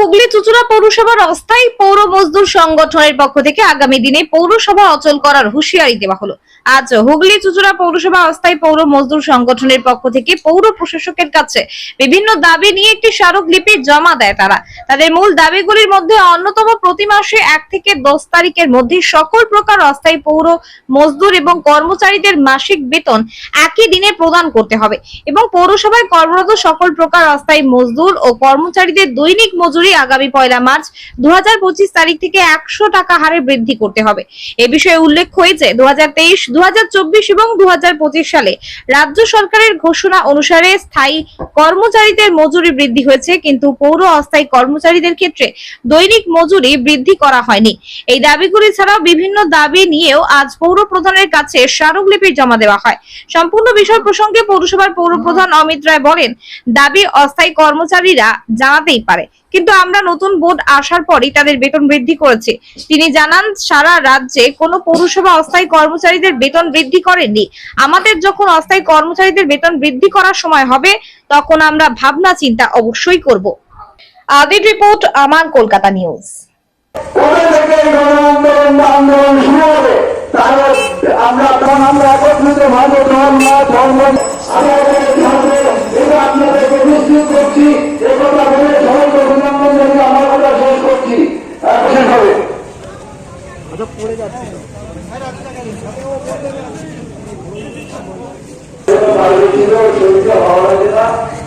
হুগলি চুচুড়া পৌরসভার অস্থায়ী পৌর মজদুর সংগঠনের পক্ষ থেকে আগামী দিনে পৌরসভা অচল করার হুঁশিয়ারি দেওয়া হলো। আজ হুগলি চুচুড়া পৌরসভা অস্থায়ী পৌর মজদুর সংগঠনের পক্ষ থেকে পৌর প্রশাসকের কাছে বিভিন্ন দাবি নিয়ে একটি স্মারকলিপি জমা দেয় তারা। তাদের মূল দাবিগুলির মধ্যে অন্যতম প্রতি মাসে এক থেকে দশ তারিখের মধ্যে সকল প্রকার অস্থায়ী পৌর মজদুর এবং কর্মচারীদের মাসিক বেতন একই দিনে প্রদান করতে হবে এবং পৌরসভায় কর্মরত সকল প্রকার অস্থায়ী মজদুর ও কর্মচারীদের দৈনিক মজুরি আগামী পয়লা মার্চ দু হাজার পঁচিশ তারিখ থেকে একশো টাকা হারে বৃদ্ধি করতে হবে। এ বিষয়ে উল্লেখ হয়েছে দু হাজার এবং দু হাজার পঁচিশ সালে রাজ্য সরকারের ঘোষণা অনুসারে স্থায়ী কর্মচারীদের মজুরি বৃদ্ধি হয়েছে, কিন্তু পৌর অস্থায়ী কর্মচারীদের ক্ষেত্রে দৈনিক মজুরি বৃদ্ধি করা হয়নি। এই দাবিগুলি ছাড়াও বিভিন্ন দাবি নিয়েও আজ পৌর প্রধানের কাছে স্মারকলিপি জমা দেওয়া হয়। সম্পূর্ণ বিষয় প্রসঙ্গে পৌরসভার পৌর প্রধান অমিত রায় বলেন, দাবি অস্থায়ী কর্মচারীরা জানাতেই পারে, কিন্তু আমরা নতুন বোর্ড আসার পরই তাদের বেতন বৃদ্ধি করেছি। তিনি জানান, সারা রাজ্যে কোনো পৌরসভা অস্থায়ী কর্মচারীদের বেতন বৃদ্ধি করেননি। আমাদের যখন অস্থায়ী কর্মচারীদের বেতন বৃদ্ধি করার সময় হবে, তখন আমরা ভাবনা চিন্তা অবশ্যই করব। আদির রিপোর্ট আমার কলকাতা নিউজ।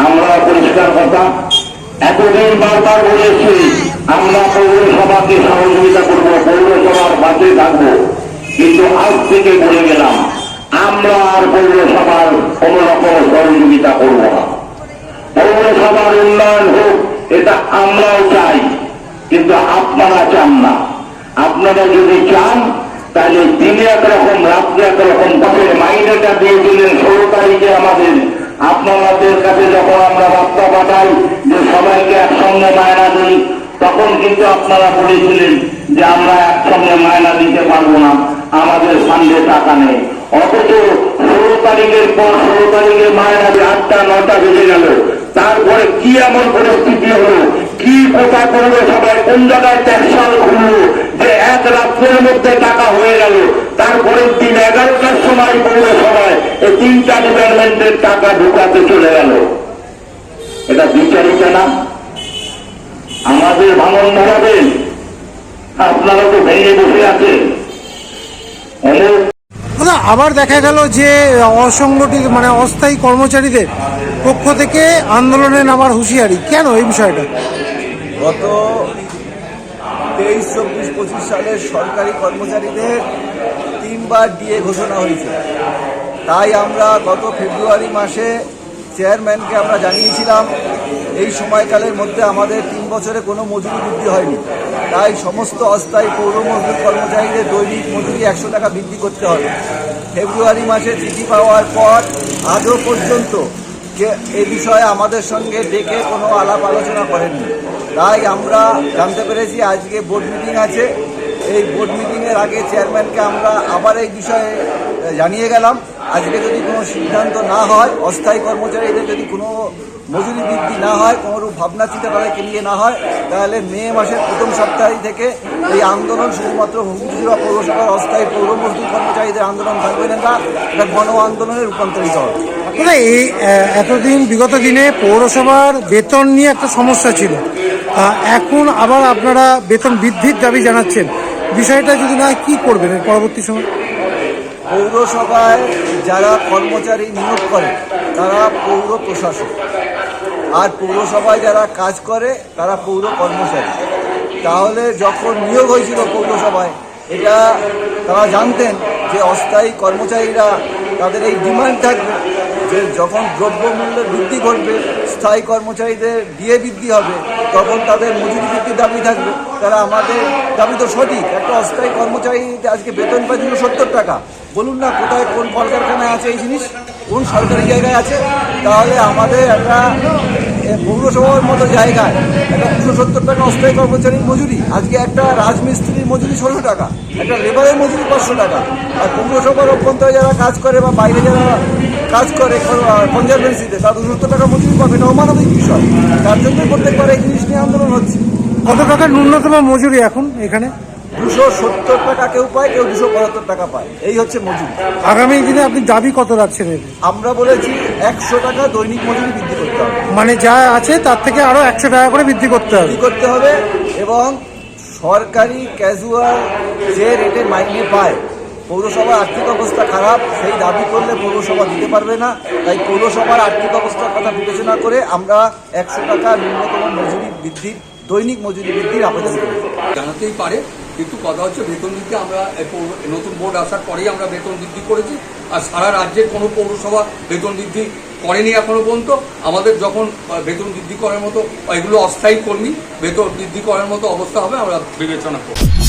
আমরা পরিষ্কার কথা এতদিন বারবার বলেছি, আমরা পৌরসভাকে সহযোগিতা করব, পৌরসভার পাশে থাকব। কিন্তু আজ থেকে বলে গেলাম, আমরা আর পৌরসভার কোন রকম সহযোগিতা করব না। পৌরসভার উন্নয়ন হোক, এটা আমরাও চাই, কিন্তু আপনারা চান না। আপনারা যদি চান, তাহলে দিনে একরকম রাত্রে একরকম তবে মাইনেটা দিয়ে দিলেন ষোলো তারিখে আমাদের আপনাদের কাছে যখন আমরা বার্তা পাঠাই যে সবাইকে একসঙ্গে মায়না দিই তখন কিন্তু আপনারা বলেছিলেন যে আমরা একসঙ্গে মায়না দিতে পারব না, আমাদের ফান্ডে টাকা নেই। অথচ ষোলো তারিখের পর ষোলো তারিখের মায়না দিয়ে আটটা নটা বেজে গেল। তারপরে কি এমন পরিস্থিতি হলো? কি কোথা করল সবাই? কোন জায়গায় ট্যাক্সাল খুললো যে এক রাত্রের মধ্যে টাকা হয়ে গেল। তারপরের দিন এগারোটার সময় পৌরসভায় এই তিনটা ডিপার্টমেন্টের টাকা ঢুকাতে চলে গেল। এটা বিচারিত না। আমাদের ভাঙন ধরাবেন আপনারা তো ভেঙে বসে আছেন। অনেক আবার দেখা গেল যে অসংগঠিত মানে অস্থায়ী কর্মচারীদের পক্ষ থেকে আন্দোলনে নামার হুঁশিয়ারি। কেন এই বিষয়টা? গত তেইশ চব্বিশ পঁচিশ সালের সরকারি কর্মচারীদের তিনবার ডিএ ঘোষণা হয়েছে। তাই আমরা গত ফেব্রুয়ারি মাসে চেয়ারম্যানকে আমরা জানিয়েছিলাম, এই সময়কালের মধ্যে আমাদের তিন বছরে কোনো মজুরি বৃদ্ধি হয়নি। তাই সমস্ত অস্থায়ী পৌর মজদুর কর্মচারীদের দৈনিক মজুরি একশো টাকা বৃদ্ধি করতে হবে। ফেব্রুয়ারি মাসে চিঠি পাওয়ার পর আজও পর্যন্ত কে এ বিষয়ে আমাদের সঙ্গে ডেকে কোনো আলাপ আলোচনা করেননি। তাই আমরা জানতে পেরেছি আজকে বোর্ড মিটিং আছে। এই বোর্ড মিটিংয়ের আগে চেয়ারম্যানকে আমরা আবার এই বিষয়ে জানিয়ে গেলাম। আজকে যদি কোনো সিদ্ধান্ত না হয়, অস্থায়ী কর্মচারীদের যদি কোনো মজুরি বৃদ্ধি না হয়, কোনোরূপ ভাবনা চিন্তা তাদেরকে নিয়ে না হয়, তাহলে মে মাসের প্রথম সপ্তাহ থেকে এই আন্দোলন শুধুমাত্র হুগলিজুরা পৌরসভার অস্থায়ী পৌর মজদুর কর্মচারীদের আন্দোলন থাকবে না, তা এটা গণ আন্দোলনে রূপান্তরিত হবে। এই এতদিন বিগত দিনে পৌরসভার বেতন নিয়ে একটা সমস্যা ছিল। এখন আবার আপনারা বেতন বৃদ্ধির দাবি জানাচ্ছেন। বিষয়টা যদি না কি করবেন পরবর্তী সময়? পৌরসভায় যারা কর্মচারী নিয়োগ করে, তারা পৌর প্রশাসক। আর পৌরসভায় যারা কাজ করে, তারা পৌর কর্মচারী। তাহলে যখন নিয়োগ হয়েছিল পৌরসভায়, এটা তারা জানতেন যে অস্থায়ী কর্মচারীরা তাদের এই ডিমান্ড থাকবে। যে যখন দ্রব্যমূল্য বৃদ্ধি ঘটবে, স্থায়ী কর্মচারীদের বিয়ে বৃদ্ধি হবে, তখন তাদের মজুরি বৃদ্ধির দাবি থাকবে। তারা আমাদের দাবি তো সঠিক, একটা অস্থায়ী কর্মচারী আজকে বেতন পায় দুশো সত্তর টাকা। বলুন না কোথায় কোন কলকারখানায় আছে এই জিনিস? কোন সরকারি জায়গায় আছে? তাহলে আমাদের একটা পৌরসভার মতো জায়গায় একটা দুশো সত্তর টাকা অস্থায়ী কর্মচারীর মজুরি, আজকে একটা রাজমিস্ত্রির মজুরি ষোলোশো টাকা, একটা লেবারের মজুরি পাঁচশো টাকা। আর পৌরসভার অভ্যন্তরে যারা কাজ করে বা বাইরে যারা কাজ করে কনজারভেন্সিতে তারা দুশো সত্তর টাকা মজুরি পাবে, এটা অমানবিক বিষয়। তার জন্যই প্রত্যেকবার এই জিনিস নিয়ে আন্দোলন হচ্ছে। কত টাকা ন্যূনতম মজুরি এখন এখানে? দুশো সত্তর টাকা কেউ পায় কেউ দুশো পঁচাত্তর টাকা পায়। এই হচ্ছে মজুরি। আগামী দিনে আপনি দাবি কত রাখছেন আমরা বলেছি একশো টাকা দৈনিক মজুরি বৃদ্ধি করতে হবে। মানে যা আছে তার থেকে আরও একশো টাকা করে বৃদ্ধি করতে হবে। করতে হবে এবং সরকারি ক্যাজুয়াল যে রেটে মাইনে পায় পৌরসভার আর্থিক অবস্থা খারাপ সেই দাবি করলে পৌরসভা দিতে পারবে না। তাই পৌরসভার আর্থিক অবস্থার কথা বিবেচনা করে আমরা একশো টাকা ন্যূনতম মজুরি বৃদ্ধির দৈনিক মজুরি বৃদ্ধির আবেদন করেছি জানাতেই পারে কিন্তু কথা হচ্ছে বেতন বৃদ্ধি আমরা নতুন বোর্ড আসার পরেই আমরা বেতন বৃদ্ধি করেছি। আর সারা রাজ্যের কোনো পৌরসভা বেতন বৃদ্ধি করেনি এখনও পর্যন্ত। আমাদের যখন বেতন বৃদ্ধি করার মতো, এগুলো অস্থায়ী কর্মী, বেতন বৃদ্ধি করার মতো অবস্থা হবে, আমরা বিবেচনা করব।